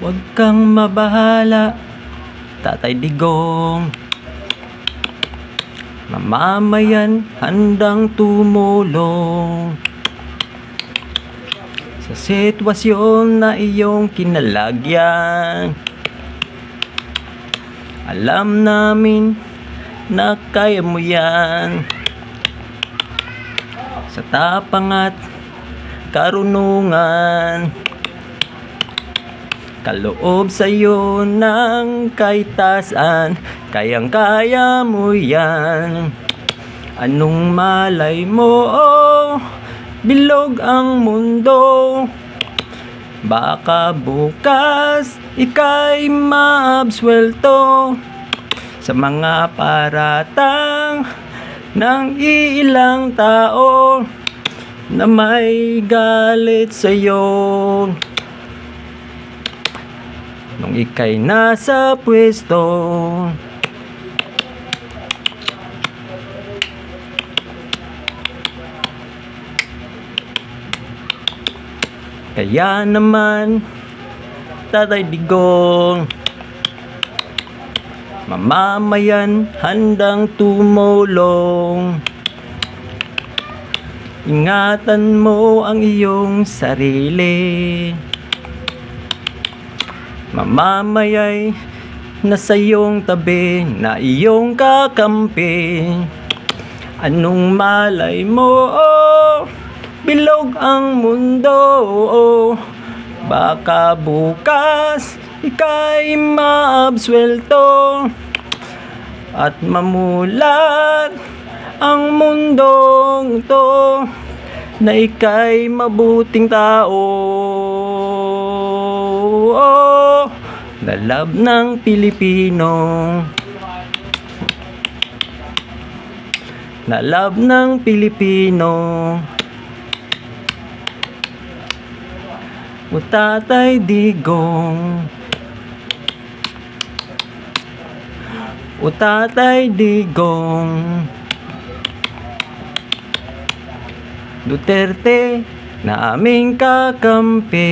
Huwag kang mabahala, Tatay Digong. Mamamayan handang tumulong Sa sitwasyon na iyong kinalagyan Alam namin na kaya mo yan Sa tapang at karunungan Kaloob sa'yo ng kaitasan. Kayang-kaya mo yan. Anong malay mo? Oh, Bilog ang mundo. Baka bukas ika'y maabswelto Sa mga paratang ng ilang tao Na may galit sa'yo Nung ika'y nasa pwesto. Kaya naman Tatay Digong Mamamayan handang tumulong. Ingatan mo ang iyong sarili Mamamayay nasa iyong tabi na iyong kakampi. Anong malay mo oh, Bilog ang mundo oh, Baka bukas ika'y maabswelto At mamulat ang mundong to Na ika'y mabuting tao Dalab ng Pilipino. Nalab ng Pilipino. O Tatay Digong. O Tatay Digong. Duterte na aming kakampi